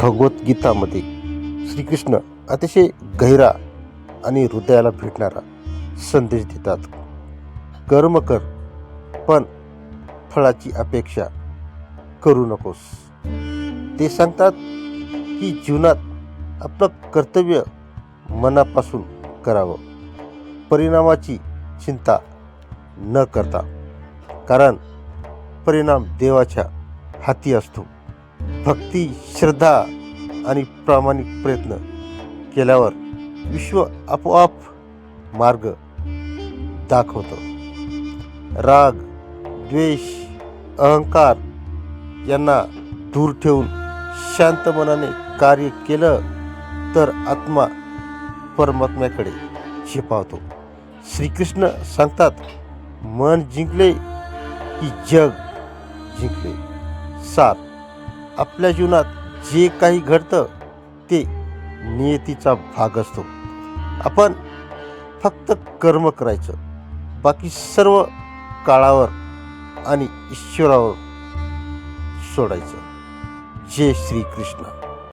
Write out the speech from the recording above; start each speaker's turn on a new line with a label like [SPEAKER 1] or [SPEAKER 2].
[SPEAKER 1] भगवद्गीतामध्ये श्रीकृष्ण अतिशय गहिरा आणि हृदयाला भेटणारा संदेश देतात. कर्म कर पण फळाची अपेक्षा करू नकोस. ते सांगतात की जीवनात आपलं कर्तव्य मनापासून करावं. परिणामाची चिंता न करता कारण परिणाम देवाच्या हाती असतो. भक्ती श्रद्धा आणि प्रामाणिक प्रयत्न केल्यावर विश्व आपोआप मार्ग दाखवतं. राग द्वेष अहंकार यांना दूर ठेवून शांत मनाने कार्य केलं तर आत्मा परमात्म्याकडे झेपावतो श्रीकृष्ण सांगतात मन जिंकले की जग जिंकले. सात. आपल्या जीवनात जे काही घडतं ते नियतीचा भाग असतो. आपण फक्त कर्म करायचं. बाकी सर्व काळावर आणि ईश्वरावर सोडायचं. जय श्रीकृष्ण.